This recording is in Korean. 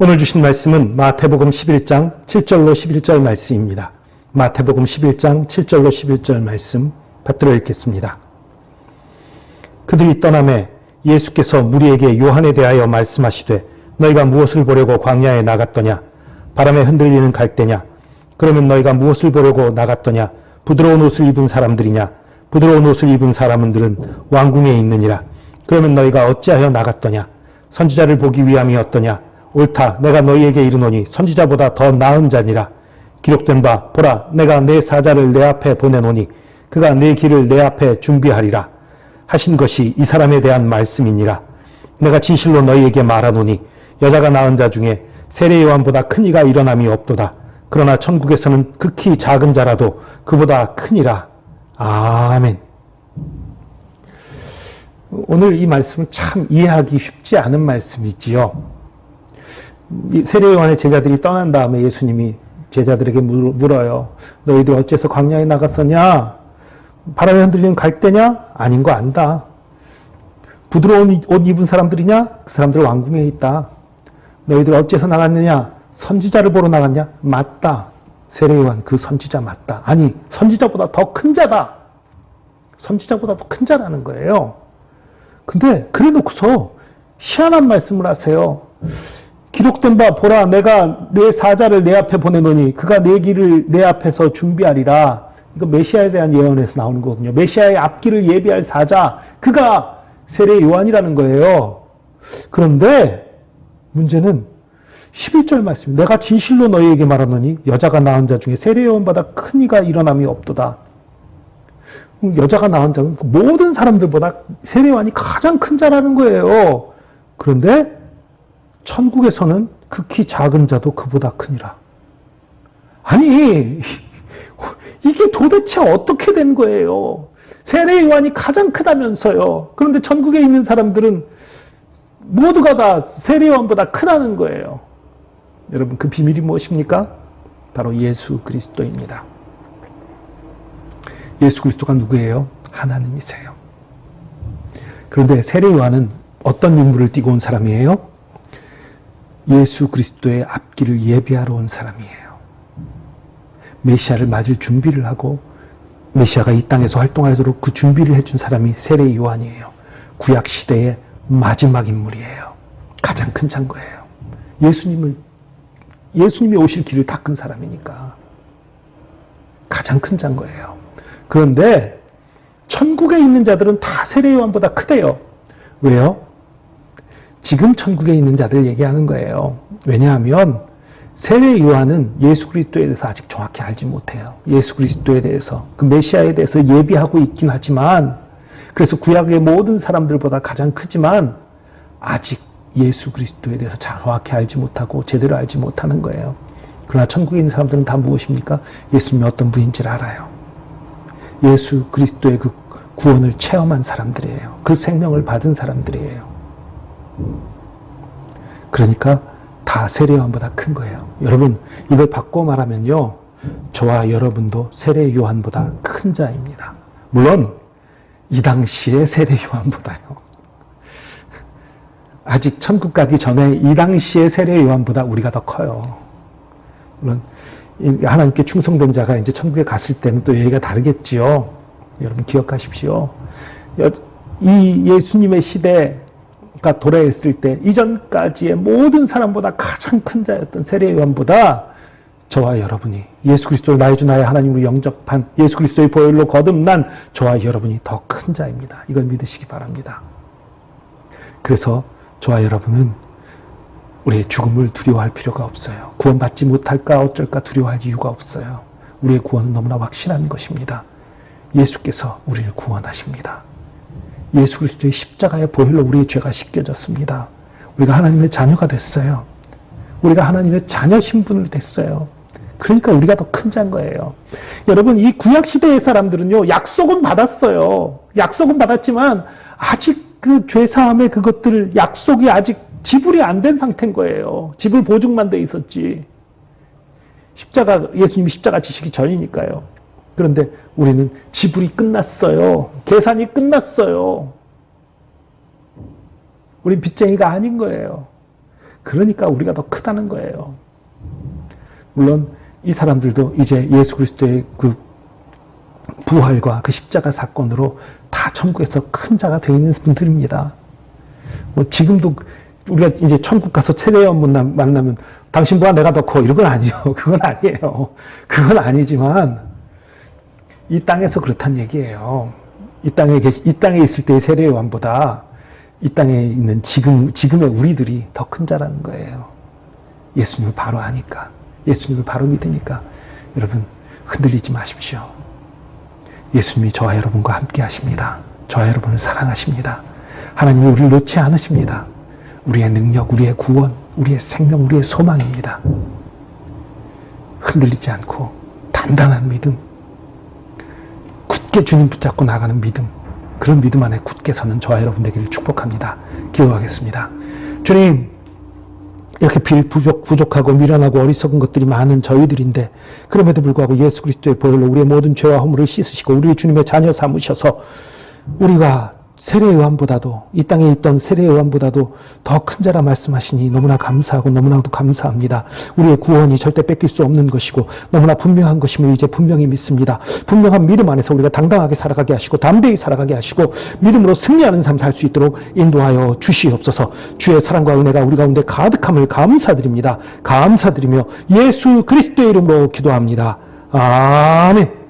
오늘 주신 말씀은 마태복음 11장 7절로 11절 말씀입니다. 마태복음 11장 7절로 11절 말씀 받들어 읽겠습니다. 그들이 떠남에 예수께서 무리에게 요한에 대하여 말씀하시되 너희가 무엇을 보려고 광야에 나갔더냐? 바람에 흔들리는 갈대냐? 그러면 너희가 무엇을 보려고 나갔더냐? 부드러운 옷을 입은 사람들이냐? 부드러운 옷을 입은 사람들은 왕궁에 있느니라. 그러면 너희가 어찌하여 나갔더냐? 선지자를 보기 위함이었더냐 옳다 내가 너희에게 이르노니 선지자보다 더 나은 자니라. 기록된 바 보라 내가 내 사자를 내 앞에 보내노니 그가 내 길을 내 앞에 준비하리라. 하신 것이 이 사람에 대한 말씀이니라. 내가 진실로 너희에게 말하노니 여자가 낳은 자 중에 세례 요한보다 큰 이가 일어남이 없도다. 그러나 천국에서는 극히 작은 자라도 그보다 크니라. 아멘. 오늘 이 말씀은 참 이해하기 쉽지 않은 말씀이지요. 세례 요한의 제자들이 떠난 다음에 예수님이 제자들에게 물어요. 너희들 어째서 광야에 나갔었냐? 바람에 흔들리는 갈대냐? 아닌 거 안다. 부드러운 옷 입은 사람들이냐? 그 사람들 왕궁에 있다. 너희들 어째서 나갔느냐? 선지자를 보러 나갔냐? 맞다. 세례 요한 그 선지자 맞다. 아니, 선지자보다 더 큰 자다. 선지자보다 더 큰 자라는 거예요. 근데 그래 놓고서 희한한 말씀을 하세요. 기록된 바 보라 내가 내 사자를 내 앞에 보내노니 그가 내 길을 내 앞에서 준비하리라. 이거 메시아에 대한 예언에서 나오는 거거든요. 메시아의 앞길을 예비할 사자 그가 세례 요한이라는 거예요. 그런데 문제는 11절 말씀. 내가 진실로 너희에게 말하노니 여자가 낳은 자 중에 세례 요한보다 큰 이가 일어남이 없도다. 여자가 낳은 자는 모든 사람들보다 세례 요한이 가장 큰 자라는 거예요. 그런데 천국에서는 극히 작은 자도 그보다 크니라. 아니 이게 도대체 어떻게 된 거예요? 세례 요한이 가장 크다면서요. 그런데 천국에 있는 사람들은 모두가 다 세례 요한보다 크다는 거예요. 여러분 그 비밀이 무엇입니까? 바로 예수 그리스도입니다. 예수 그리스도가 누구예요? 하나님이세요. 그런데 세례 요한은 어떤 인물을 띠고 온 사람이에요? 예수 그리스도의 앞길을 예비하러 온 사람이에요. 메시아를 맞을 준비를 하고 메시아가 이 땅에서 활동하도록 그 준비를 해준 사람이 세례 요한이에요. 구약 시대의 마지막 인물이에요. 가장 큰 창거예요. 예수님을 예수님이 오실 길을 닦은 사람이니까 가장 큰 장거예요. 그런데 천국에 있는 자들은 다 세례 요한보다 크대요. 왜요? 지금 천국에 있는 자들 얘기하는 거예요. 왜냐하면 세례 요한은 예수 그리스도에 대해서 아직 정확히 알지 못해요. 예수 그리스도에 대해서 그 메시아에 대해서 예비하고 있긴 하지만 그래서 구약의 모든 사람들보다 가장 크지만 아직 예수 그리스도에 대해서 정확히 알지 못하고 제대로 알지 못하는 거예요. 그러나 천국에 있는 사람들은 다 무엇입니까? 예수님이 어떤 분인지를 알아요. 예수 그리스도의 그 구원을 체험한 사람들이에요. 그 생명을 받은 사람들이에요. 그러니까 다 세례 요한보다 큰 거예요. 여러분, 이걸 바꿔 말하면요. 저와 여러분도 세례 요한보다 큰 자입니다. 물론 이 당시에 세례 요한보다요. 아직 천국 가기 전에 이 당시에 세례 요한보다 우리가 더 커요. 물론 하나님께 충성된 자가 이제 천국에 갔을 때는 또 얘기가 다르겠지요. 여러분 기억하십시오. 이 예수님의 시대 가 도래했을 때 이전까지의 모든 사람보다 가장 큰 자였던 세례 요한보다 저와 여러분이 예수 그리스도를 나의 주 나의 하나님으로 영접한 예수 그리스도의 보혈로 거듭난 저와 여러분이 더 큰 자입니다. 이걸 믿으시기 바랍니다. 그래서 저와 여러분은 우리의 죽음을 두려워할 필요가 없어요. 구원받지 못할까 어쩔까 두려워할 이유가 없어요. 우리의 구원은 너무나 확실한 것입니다. 예수께서 우리를 구원하십니다. 예수 그리스도의 십자가의 보혈로 우리의 죄가 씻겨졌습니다. 우리가 하나님의 자녀가 됐어요. 우리가 하나님의 자녀 신분을 됐어요. 그러니까 우리가 더큰 자인 거예요. 여러분, 이 구약 시대의 사람들은요, 약속은 받았어요. 약속은 받았지만, 아직 그 죄사함의 그것들, 약속이 아직 지불이 안 된 상태인 거예요. 지불 보증만 돼 있었지. 십자가, 예수님이 십자가 지시기 전이니까요. 그런데 우리는 지불이 끝났어요. 계산이 끝났어요. 우리 빚쟁이가 아닌 거예요. 그러니까 우리가 더 크다는 거예요. 물론 이 사람들도 이제 예수 그리스도의 그 부활과 그 십자가 사건으로 다 천국에서 큰 자가 되어 있는 분들입니다. 뭐 지금도 우리가 이제 천국 가서 만나- 만나면 당신보다 내가 더 커 이런 건 아니에요. 그건 아니에요. 그건 아니지만 이 땅에서 그렇단 얘기예요. 이 땅에 이 땅에 있을 때의 세례 요한보다 이 땅에 있는 지금 지금의 우리들이 더 큰 자라는 거예요. 예수님을 바로 아니까, 예수님을 바로 믿으니까 여러분 흔들리지 마십시오. 예수님이 저와 여러분과 함께 하십니다. 저와 여러분을 사랑하십니다. 하나님이 우리를 놓지 않으십니다. 우리의 능력, 우리의 구원, 우리의 생명, 우리의 소망입니다. 흔들리지 않고 단단한 믿음, 굳게 주님 붙잡고 나가는 믿음, 그런 믿음 안에 굳게 서는 저와 여러분 되기를 축복합니다. 기도하겠습니다. 주님, 이렇게 빌 부족, 부족하고 미련하고 어리석은 것들이 많은 저희들인데 그럼에도 불구하고 예수 그리스도의 보혈로 우리의 모든 죄와 허물을 씻으시고 우리 주님의 자녀 삼으셔서 우리가 세례 요한보다도 이 땅에 있던 세례 요한보다도 더 큰 자라 말씀하시니 너무나 감사하고 너무나도 감사합니다. 우리의 구원이 절대 뺏길 수 없는 것이고 너무나 분명한 것임을 이제 분명히 믿습니다. 분명한 믿음 안에서 우리가 당당하게 살아가게 하시고 담대히 살아가게 하시고 믿음으로 승리하는 삶 살 수 있도록 인도하여 주시옵소서. 주의 사랑과 은혜가 우리 가운데 가득함을 감사드립니다. 감사드리며 예수 그리스도의 이름으로 기도합니다. 아멘.